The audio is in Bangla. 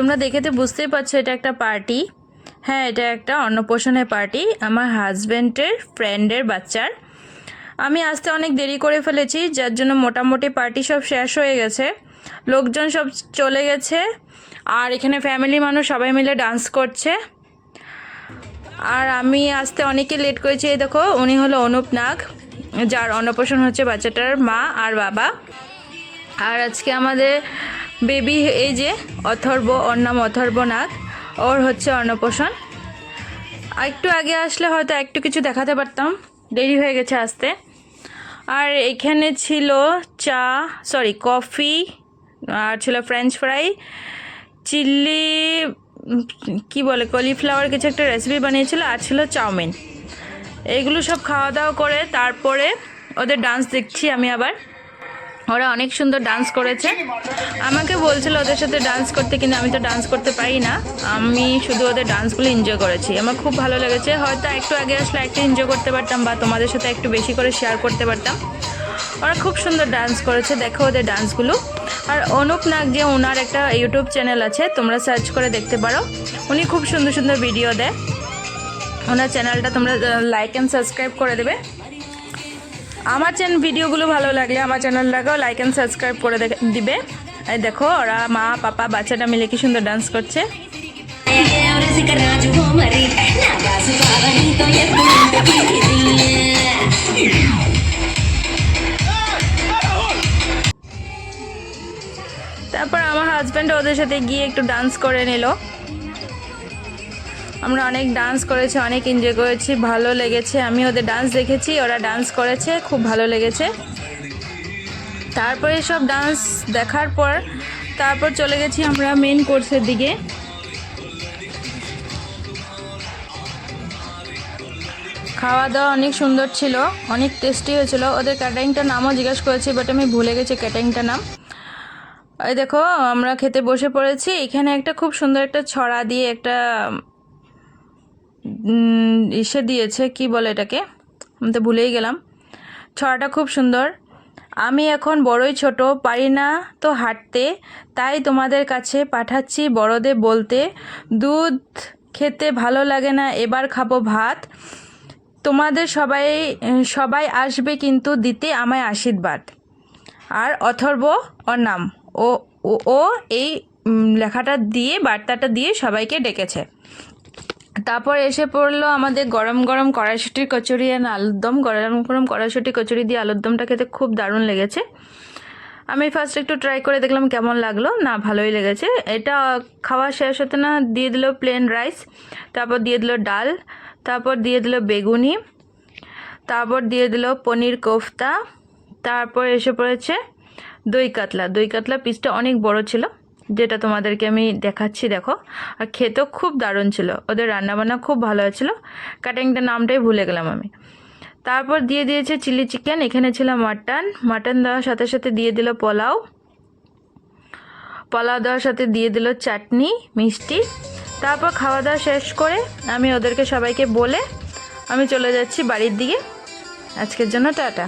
তোমরা দেখে তো বুঝতেই পারছ, এটা একটা পার্টি হ্যাঁ এটা একটা অন্নপ্রাশনের পার্টি আমার হাজব্যান্ডের ফ্রেন্ডের বাচ্চার। আমি আসতে অনেক দেরি করে ফেলেছি, যার জন্য মোটামুটি পার্টি সব শেষ হয়ে গেছে। লোকজন সব চলে গেছে, আর এখানে ফ্যামিলি মানুষ সবাই মিলে ডান্স করছে। আর আমি আসতে অনেকে লেট করেছি, এই দেখো, উনি হলো অনুপ নাগ, যার অন্নপ্রাশন হচ্ছে বাচ্চাটার মা আর বাবা। আর আজকে আমাদের বেবি এই যে অথর্ব ওর নাম অথর্ব নাগ ওর হচ্ছে আর একটু আগে আসলে হয়তো একটু কিছু দেখাতে পারতাম, দেরি হয়ে গেছে আসতে। আর এখানে ছিল চা সরি কফি, আর ছিল ফ্রেঞ্চ ফ্রাই চিল্লি, কি বলে কলিফ্লাওয়ার কিছু একটা রেসিপি বানিয়েছিল, আর ছিল চাউমিন। এইগুলো সব খাওয়া দাওয়া করে তারপরে ওদের ডান্স দেখছি আমি আবার। ওরা অনেক সুন্দর ডান্স করেছে। আমাকে বলছিল ওদের সাথে ডান্স করতে, কিন্তু আমি তো ডান্স করতে পারি না। আমি শুধু ওদের ডান্সগুলো এনজয় করেছি। আমার খুব ভালো লেগেছে। হয়তো একটু আগে আসলে একটু এনজয় করতে পারতাম বা তোমাদের সাথে একটু বেশি করে শেয়ার করতে পারতাম। ওরা খুব সুন্দর ডান্স করেছে। দেখো ওদের ডান্সগুলো আর অনুপ নাগ যে ওনার একটা ইউটিউব চ্যানেল আছে, তোমরা সার্চ করে দেখতে পারো। উনি খুব সুন্দর সুন্দর ভিডিও দেয়। ওনার চ্যানেলটা তোমরা লাইক অ্যান্ড সাবস্ক্রাইব করে দেবে। আমার চ্যানেল ভিডিওগুলো ভালো লাগলে আমার চ্যানেলটাকেও লাইক অ্যান্ড সাবস্ক্রাইব করে দিবে। এই দেখো, ওরা মা, পাপা, বাচ্চাটা মিলে কি সুন্দর ডান্স করছে। তারপর আমার হাজব্যান্ড ওদের সাথে গিয়ে একটু ডান্স করে নিল। আমরা অনেক ডান্স করেছি, অনেক এনজয় করেছি, ভালো লেগেছে। আমি ওদের ডান্স দেখেছি, ওরা ডান্স করেছে, খুব ভালো লেগেছে। তারপরে সব ডান্স দেখার পর, তারপর চলে গেছি আমরা মেন কোর্সের দিকে। খাওয়া দাওয়া অনেক সুন্দর ছিল, অনেক টেস্টি হয়েছিল। ওদের ক্যাটারিংটার নামও জিজ্ঞেস করেছি বাট আমি ভুলে গেছি ক্যাটারিংটার নাম। এই দেখো, আমরা খেতে বসে পড়েছি। এখানে একটা খুব সুন্দর একটা ছড়া দিয়ে একটা ইসে দিয়েছে, কি বলে এটাকে? আমি তো ভুলেই গেলাম। ছড়াটা খুব সুন্দর। আমি এখন বড়ই ছোট, পারি না তো হাঁটতে। তাই তোমাদের কাছে পাঠাচ্ছি বড়দের বলতে। দুধ খেতে ভালো লাগে না, এবার খাব ভাত। তোমাদের সবাই সবাই আসবে কিন্তু দিতে আমায় আশীর্বাদ। আর অথর্ব, ওর নাম। ও, ও- ও, এই লেখাটা দিয়ে, বার্তাটা দিয়ে সবাইকে ডেকেছে। তারপর এসে পড়ল আমাদের গরম গরম কড়াইশুটির কচুরি আর আলুর দম গরম গরম কড়াইশুটি কচুরি দিয়ে আলুর দমটা খেতে খুব দারুণ লেগেছে। আমি ফার্স্ট একটু ট্রাই করে দেখলাম কেমন লাগল। না, ভালোই লেগেছে। এটা খাওয়া শেষ হতে না দিয়ে দিল প্লেন রাইস তারপর দিয়ে দিল ডাল, তারপর দিয়ে দিল বেগুনি, তারপর দিয়ে দিল পনির কোফতা, তারপর এসে পড়েছে দই কাতলা। দই কাতলা পিসটা অনেক বড় ছিল। যেটা তোমাদেরকে আমি দেখাচ্ছি, দেখো। আর খেতেও খুব দারুণ ছিল। ওদের রান্নাবান্না খুব ভালো হয়েছিল। কাটিংটার নামটাই ভুলে গেলাম আমি। তারপর দিয়ে দিয়েছে চিলি চিকেন, এখানে ছিল মাটন। মাটন দেওয়ার সাথে সাথে দিয়ে দিল পোলাও। পোলাও দেওয়ার সাথে দিয়ে দিল চাটনি, মিষ্টি। তারপর খাওয়া দাওয়া শেষ করে আমি ওদেরকে সবাইকে বলে আমি চলে যাচ্ছি বাড়ির দিকে। আজকের জন্য টাটা।